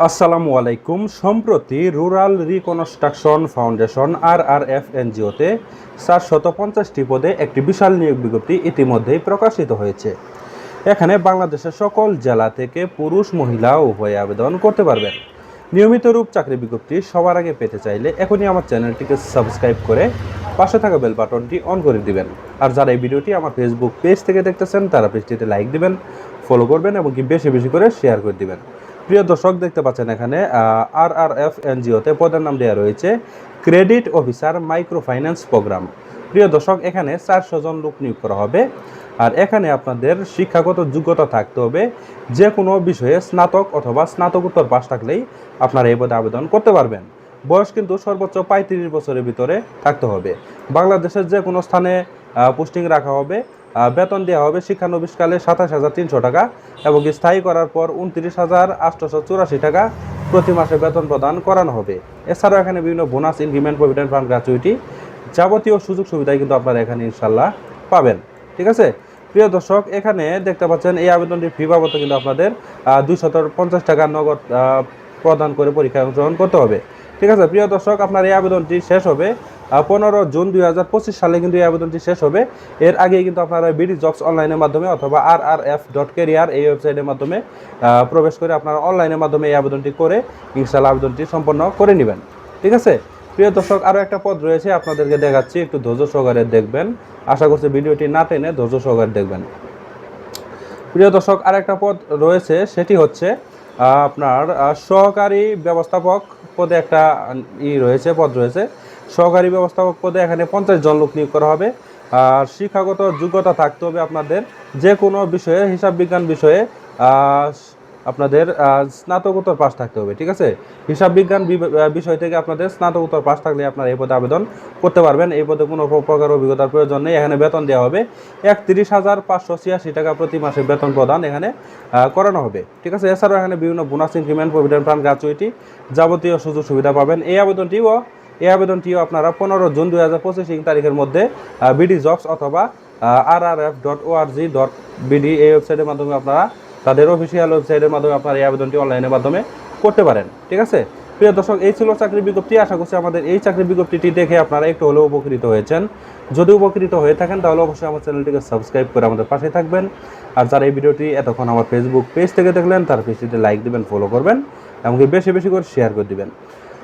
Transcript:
আসসালামু আলাইকুম। সম্প্রতি rural reconstruction foundation R R F এনজিওতে চারশত পঞ্চাশটি পদে একটি বিশাল নিয়োগ বিজ্ঞপ্তি ইতিমধ্যেই প্রকাশিত হয়েছে। এখানে বাংলাদেশের সকল জেলা থেকে পুরুষ, মহিলা উভয়ে আবেদন করতে পারবেন। নিয়মিত রূপ চাকরি বিজ্ঞপ্তি সবার আগে পেতে চাইলে এখনই আমার চ্যানেলটিকে সাবস্ক্রাইব করে পাশে থাকা বেল বাটনটি অন করে দিবেন। আর যারা এই ভিডিওটি আমার ফেসবুক পেজ থেকে দেখতেছেন, তারা পেজটিতে লাইক দিবেন ফলো করবেন এবং কি বেশি বেশি করে শেয়ার করে দিবেন। প্রিয় দর্শক দেখতে পাচ্ছেন এখানে আর আর এফ এনজিওতে পদের নাম দেওয়া রয়েছে credit officer micro finance program. প্রিয় দর্শক, এখানে চারশো জন লোক নিয়োগ করা হবে। আর এখানে আপনাদের শিক্ষাগত যোগ্যতা থাকতে হবে। যে কোনো বিষয়ে স্নাতক অথবা স্নাতকোত্তর পাশ থাকলেই আপনারা এই পদে আবেদন করতে পারবেন। বয়স কিন্তু সর্বোচ্চ পঁয়ত্রিশ বছরের ভিতরে থাকতে হবে। বাংলাদেশের যে কোনো স্থানে পোস্টিং রাখা হবে বেতন দেওয়া হবে শিক্ষানবিশকালে সাতাশ হাজার তিনশো টাকা এবং স্থায়ী করার পর উনত্রিশ হাজার আটশোশো চুরাশি টাকা প্রতি মাসে বেতন প্রদান করানো হবে। এছাড়াও এখানে বিভিন্ন bonus, increment, provident fund gratuity যাবতীয় সুযোগ সুবিধাই কিন্তু আপনারা এখানে ইনশাল্লাহ পাবেন। ঠিক আছে? প্রিয় দর্শক, এখানে দেখতে পাচ্ছেন এই আবেদনটির ফি বাবদ কিন্তু আপনাদের দুইশত পঞ্চাশ টাকা নগদ প্রদান করে পরীক্ষায় অংশগ্রহণ করতে হবে। ঠিক আছে? প্রিয় দর্শক, আপনার এই আবেদনটি শেষ হবে। পনেরো জুন দুই হাজার পঁচিশ সালে কিন্তু এই আবেদনটি শেষ হবে। এর আগে কিন্তু আপনারা বিডি জবস অনলাইনের মাধ্যমে অথবা R R F dot career এই ওয়েবসাইটের মাধ্যমে প্রবেশ করে আপনারা অনলাইনের মাধ্যমে এই আবেদনটি করে ইনশাল্লাহ আবেদনটি সম্পন্ন করে নেবেন। ঠিক আছে? প্রিয় দর্শক আরও একটা পদ রয়েছে, আপনাদেরকে দেখাচ্ছি, একটু ধৈর্য সহকারে দেখবেন। আশা করছি ভিডিওটি না টেনে ধৈর্য সহকারে দেখবেন। প্রিয় দর্শক আর একটা পদ রয়েছে, সেটি হচ্ছে আপনার সহকারী ব্যবস্থাপক পদে একটা ই রয়েছে, পদ রয়েছে সহকারী ব্যবস্থাপক পদে এখানে পঞ্চাশ জন লোক নিয়োগ করা হবে। আর শিক্ষাগত যোগ্যতা থাকতে হবে আপনাদের যে কোনো বিষয়ে, হিসাব বিজ্ঞান বিষয়ে আপনাদের স্নাতকোত্তর পাশ থাকতে হবে, ঠিক আছে? হিসাব বিজ্ঞান বিষয় থেকে আপনাদের স্নাতকোত্তর পাস থাকলে আপনারা এই পদে আবেদন করতে পারবেন। এই পদে কোনো প্রকার অভিজ্ঞতার প্রয়োজন নেই। এখানে বেতন দেওয়া হবে একত্রিশ হাজার পাঁচশো ছিয়াশি টাকা প্রতি মাসে বেতন প্রদান এখানে করানো হবে, ঠিক আছে? এছাড়াও এখানে বিভিন্ন bonus increment, provident fund gratuity যাবতীয় সুযোগ সুবিধা পাবেন। এই আবেদনটিও এই আবেদনটিও আপনারা পনেরো জুন দুই হাজার পঁচিশ তারিখের মধ্যে বিডি জবস অথবা R R F dot ORG dot BD এই ওয়েবসাইটের মাধ্যমে আপনারা, তাদের অফিসিয়াল ওয়েবসাইটের মাধ্যমে আপনারা এই আবেদনটি অনলাইনের মাধ্যমে করতে পারেন, ঠিক আছে? প্রিয় দর্শক, এই ছিল চাকরির বিজ্ঞপ্তি। আশা করছি আমাদের এই চাকরির বিজ্ঞপ্তিটি দেখে আপনারা একটু হলেও উপকৃত হয়েছেন। যদি উপকৃত হয়ে থাকেন, তাহলে অবশ্যই আমার চ্যানেলটিকে সাবস্ক্রাইব করে আমাদের পাশে থাকবেন। আর যারা এই ভিডিওটি এতক্ষণ আমার ফেসবুক পেজ থেকে দেখলেন, তার পেজটিতে লাইক দিবেন ফলো করবেন, এমনকি বেশি বেশি করে শেয়ার করে দিবেন।